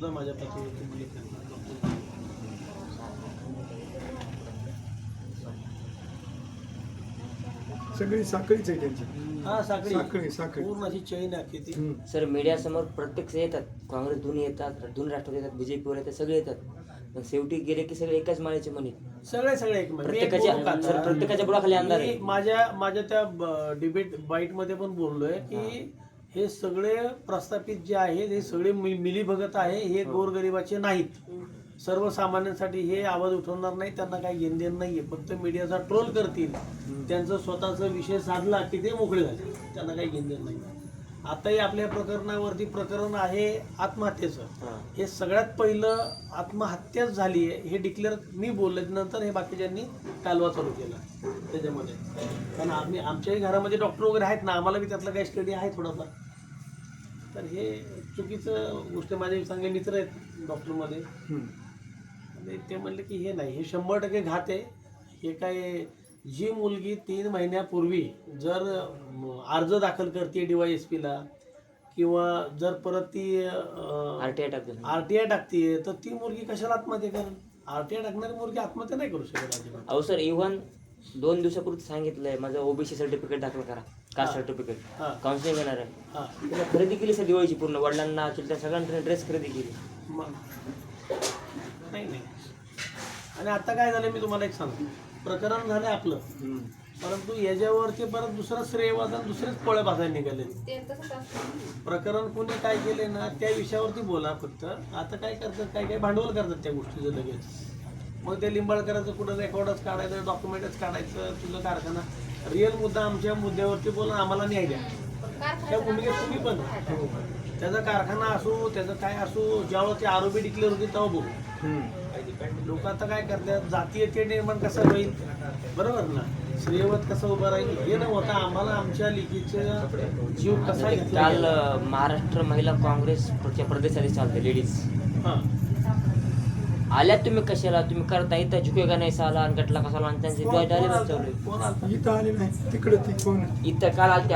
सुद्धा माझ्या पतीवरती आहेत डॉक्टर सगळी साखळीच आहे त्यांची. हा साखळी. साखळी साखळी. पूर्ण अशी चैन आहे अख्खी ती. हम्म. सर मीडियासमोर प्रत्यक्ष येतात. काँग्रेस दोन्ही येतात दोन्ही राष्ट्रवादी येतात बीजेपीवर येतात सगळे येतात. पण शेवटी गेले की सगळे एकाच माळ्याचे मणी सगळे सगळे एक मी एक प्रत्येकाच्या बोलू का सर आता? प्रत्येकाच्या बुडाखाली अंधार मी आहे माझ्या माझ्या त्या डिबेट बाईटमध्ये पण बोललोय की हे सगळे प्रस्थापित जे आहेत हे सगळे मि- मिलीभगत आहे हे गोरगरिबाचे नाहीत. सर्वसामान्यांसाठी हे आवाज उठवणार नाही त्यांना काही घेण देण नाहीये. फक्त मीडियाचा ट्रोल करतील. त्यांचं स्वतःचा विषय साधला की ते मोकळे झाले. त्यांना काही घेण देण नाही आताही आपल्या प्रकरणावरती प्रकरण आहे आत्महत्येचं. हा. सगळ्यात पहिलं आत्महत्याच झाली आहे हे डिक्लेअर मी बोलले नंतर हे बाकीच्यांनी कालवा चालू केला त्याच्यामध्ये. कारण आम्ही आमच्याही घरामध्ये डॉक्टर वगैरे आहेत ना आम्हाला बी त्यातलं काही स्टडी आहे थोडाफार. तर हे चुकीचं गोष्ट माझे चांगले मित्र आहेत डॉक्टरमध्ये ते म्हणले की हे नाही हे शंभर टक्के घात आहे. हे काय जी मुलगी तीन महिन्यापूर्वी जर अर्ज दाखल करते डी वाय एस पीला किंवा जर परत ती आरटीआय टाकतो. आर टी आय टाकते तर ती मुलगी कशाला आत्महत्या करेल? आर टी आय टाकणारी मुलगी आत्महत्या नाही करू शकत अहो सर इव्हन दोन दिवसापूर्वी सांगितलंय माझं ओबीसी सर्टिफिकेट दाखल करा कास्ट. सर्टिफिकेट हां. काउन्सिलिंग येणार आहे. हां. तिला खरेदी केली सर दिवाळीची पूर्ण वडिलांना चुलत्या सगळ्यांना ड्रेस खरेदी केली. नाही नाही. आणि आता काय झालं मी तुम्हाला एक सांगतो. प्रकरण झालं आपलं. परंतु याच्यावरती परत दुसरं श्रेयवाद आणि दुसरेच पोळ्या भासायला निघाले प्रकरण कोणी काय केले ना त्या विषयावरती बोला फक्त. आता काय करतात काय काय भांडवल करतात त्या गोष्टीचं लगेच. मग ते लिंबाळकरांचं कुठं रेकॉर्डच काढायचं डॉक्युमेंटच काढायचं तुझं कारखाना. रिअल मुद्दा आमच्या मुद्द्यावरती बोलून आम्हाला न्याय द्या. त्या भूमिकेत तुम्ही पण. त्याचा कारखाना असो त्याचं काय असो ज्यावेळेस ते आरोपी डिक्लेअर होते तेव्हा बघू. लोक आता काय करतात जातीय ते निर्माण कसं होईल? बरोबर ना? श्रेयवत कसं उभं राहील? हे न होता आम्हाला आमच्या लिखीचं जीव कसा काल महाराष्ट्र महिला काँग्रेसच्या प्रदेशात चालते लेडीज हां. आल्या तुम्ही कशाला? तुम्ही करता इथं झुके का नाही साला? आणि गटला कसा आणि त्यांचे कोण आलतं? इथं आली नाही. तिकडे ती कोण इथं काल आलते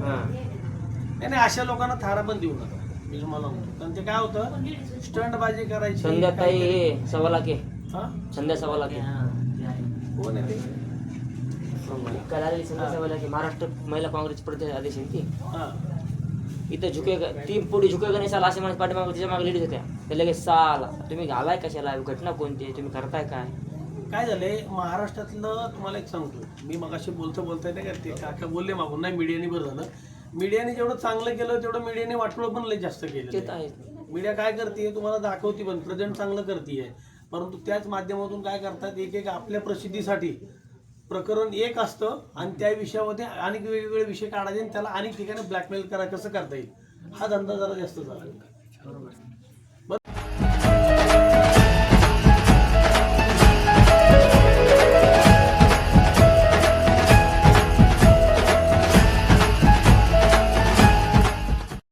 नाही नाही अशा लोकांना थारा पण देऊ नका. मी तुम्हाला म्हणतो. कारण ते काय होतं? स्टंटबाजी करायची संध्याताई हे सव्वा लाख आहे हां? संध्या सव्वा लाख आहे. कोण आहे ते? काल आलेली संध्या सव्वा लाख आहे महाराष्ट्र महिला काँग्रेस प्रदेश आदेश आहे ती. हां. इथं झुके ती पुढे झुके का नाही साला असे म्हणत पाठीमागे तिच्यामागे लेडीज होत्या. ते लगेच साला तुम्ही घालाय कशाला? घटना कोणती? आहे? तुम्ही करताय काय? काय झालंय? महाराष्ट्रातलं तुम्हाला एक सांगतो. मी मगाशी बोलतो बोलता नाही का ते काका बोलले मागून नाही मीडियाने बरं झालं. मीडियाने जेवढं चांगलं केलं तेवढं मीडियाने वाटलं पण लय जास्त केलं आहे. मीडिया काय करते तुम्हाला दाखवते पण प्रेझेंट चांगलं करते परंतु त्याच माध्यमातून काय करतात एक एक आपल्या प्रसिद्धीसाठी प्रकरण एक असतं आणि त्या विषयामध्ये अनेक वेगवेगळे विषय काढायचे आणि त्याला अनेक ठिकाणी ब्लॅकमेल करा कसं करता येईल? हा धंदा जरा जास्त झाला. बरोबर.